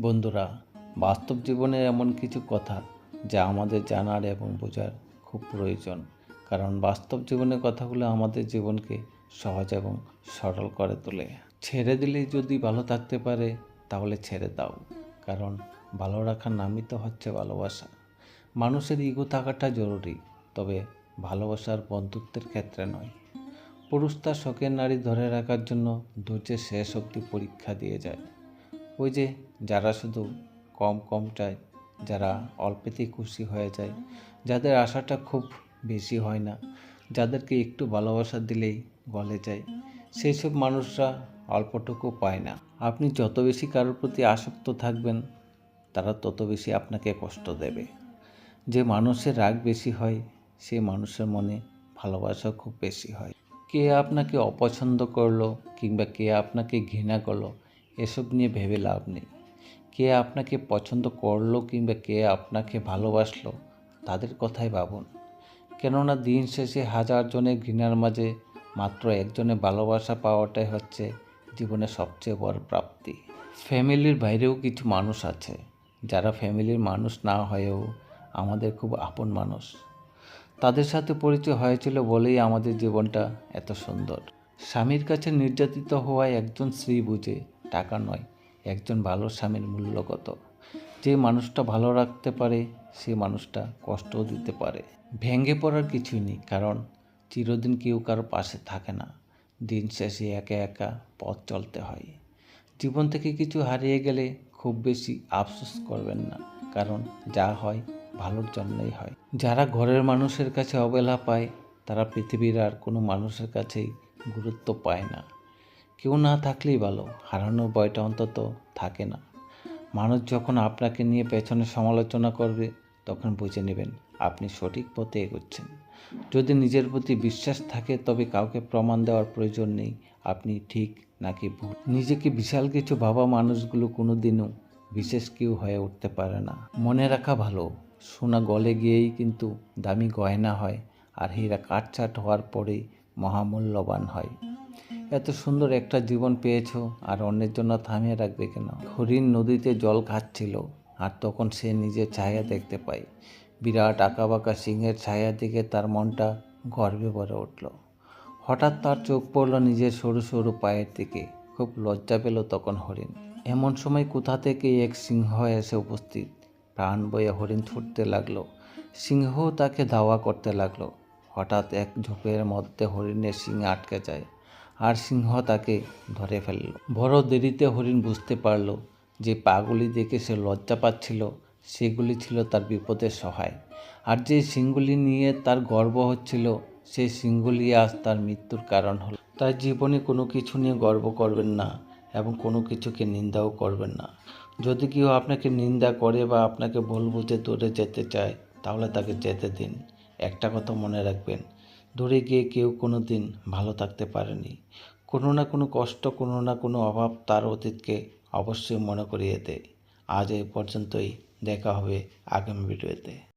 বন্ধুরা, বাস্তব জীবনে এমন কিছু কথা যা আমাদের জানার এবং বোঝার খুব প্রয়োজন। কারণ বাস্তব জীবনের কথাগুলো আমাদের জীবনকে সহজ এবং সরল করে তোলে। ছেড়ে দিলে যদি ভালো থাকতে পারে, তাহলে ছেড়ে দাও। কারণ ভালো রাখার নামই তো হচ্ছে ভালোবাসা। মানুষের ইগো থাকাটা জরুরি, তবে ভালোবাসার বন্ধুত্বের ক্ষেত্রে নয়। পুরুষ তার শখের নারী ধরে রাখার জন্য ধৈর্যের শেষ অবধি পরীক্ষা দিয়ে যায়। ওই যে যারা শুধু কম কম চায়, যারা অল্পেতেই খুশি হয়ে যায়, যাদের আশাটা খুব বেশি হয় না, যাদেরকে একটু ভালোবাসা দিলেই গলে যায় সেই সব মানুষরা অল্পটুকু পায় না। আপনি যত বেশি কারোর প্রতি আসক্ত থাকবেন, তারা তত বেশি আপনাকে কষ্ট দেবে। যে মানুষের রাগ বেশি হয় সেই মানুষের মনে ভালোবাসা খুব বেশি হয়। কে আপনাকে অপছন্দ করল কিংবা কে আপনাকে ঘৃণা করল এসব নিয়ে ভেবে লাভ নেই। কে আপনাকে পছন্দ করল কিংবা কে আপনাকে ভালোবাসলো, তাদের কথাই ভাবুন। কেননা দিন শেষে হাজার জনের ঘৃণার মাঝে মাত্র একজনের ভালোবাসা পাওয়াটাই হচ্ছে জীবনের সবচেয়ে বড় প্রাপ্তি। ফ্যামিলির বাইরেও কিছু মানুষ আছে, যারা ফ্যামিলির মানুষ না হয়েও আমাদের খুব আপন মানুষ। তাদের সাথে পরিচয় হয়েছিল বলেই আমাদের জীবনটা এত সুন্দর। স্বামীর কাছে নির্যাতিত হওয়ায় একজন স্ত্রী বুঝে টাকা নয়, একজন ভালো স্বামীর মূল্য কত? যে মানুষটা ভালো রাখতে পারে, সে মানুষটা কষ্টও দিতে পারে। ভেঙে পড়ার কিছুই নেই, কারণ চিরদিন কেউ কারও পাশে থাকে না। দিন শেষে একা একা পথ চলতে হয়। জীবন থেকে কিছু হারিয়ে গেলে খুব বেশি আফসোস করবেন না, কারণ যা হয় ভালোর জন্যই হয়। যারা ঘরের মানুষের কাছে অবহেলা পায়, তারা পৃথিবীর আর কোনো মানুষের কাছেই গুরুত্ব পায় না। কেউ না থাকলেই ভালো হারানোর ভয়টা অন্তত থাকে না। মানুষ যখন আপনাকে নিয়ে পেছনে সমালোচনা করবে, তখন বুঝে নেবেন আপনি সঠিক পথে এগোচ্ছেন। যদি নিজের প্রতি বিশ্বাস থাকে, তবে কাউকে প্রমাণ দেওয়ার প্রয়োজন নেই, আপনি ঠিক নাকি ভুল। নিজেকে বিশাল কিছু ভাবা মানুষগুলো কোনো দিনও বিশেষ কেউ হয়ে উঠতে পারে না। মনে রাখা ভালো, সোনা গলে গিয়েই কিন্তু দামি গয়না হয়, আর হীরা কাটছাট হওয়ার পরেই মহামূল্যবান হয়। এত সুন্দর একটা জীবন পেয়েছ, আর অন্যের জন্য থামিয়ে রাখবে কেন? হরিণ নদীতে জল খাচ্ছিল, আর তখন সে নিজের ছায়া দেখতে পায়। বিরাট আঁকাবাঁকা সিংহের ছায়া দিকে তার মনটা গর্বে ভরে উঠল। হঠাৎ তার চোখ পড়ল নিজের সরু সরু পায়ের দিকে। খুব লজ্জা পেল তখন হরিণ। এমন সময় কোথা থেকে এক সিংহ এসে উপস্থিত? প্রাণ বয়ে হরিণ ছুটতে লাগল। সিংহ তাকে ধাওয়া করতে লাগল। হঠাৎ এক ঝোপের মধ্যে হরিণের সিং আটকে যায়। আর সিংহ তাকে ধরে ফেলল। বড় দেরিতে হরিণ বুঝতে পারল যে পাগুলি দেখে সে লজ্জা পাচ্ছিল, সেগুলি ছিল তার বিপদের সহায়। আর যে সিংগুলি নিয়ে তার গর্ব হচ্ছিল সেই সিংগুলি আজ তার মৃত্যুর কারণ হল। তাই জীবনে কোনো কিছু নিয়ে গর্ব করবেন না এবং কোনো কিছুকে নিন্দাও করবেন না। যদি কেউ আপনাকে নিন্দা করে বা আপনাকে ভুল বুঝে দূরে যেতে চায়, তাহলে তাকে যেতে দিন। একটা কথা মনে রাখবেন দূরে গিয়ে কেউ কোনো দিন ভালো থাকতে পারেনি। কোনো না কোনো কষ্ট, কোনো না কোনো অভাব তার অতীতকে অবশ্যই মনে করিয়ে দেয়। আজ এই পর্যন্তই। দেখা হবে আগামী ভিডিওতে।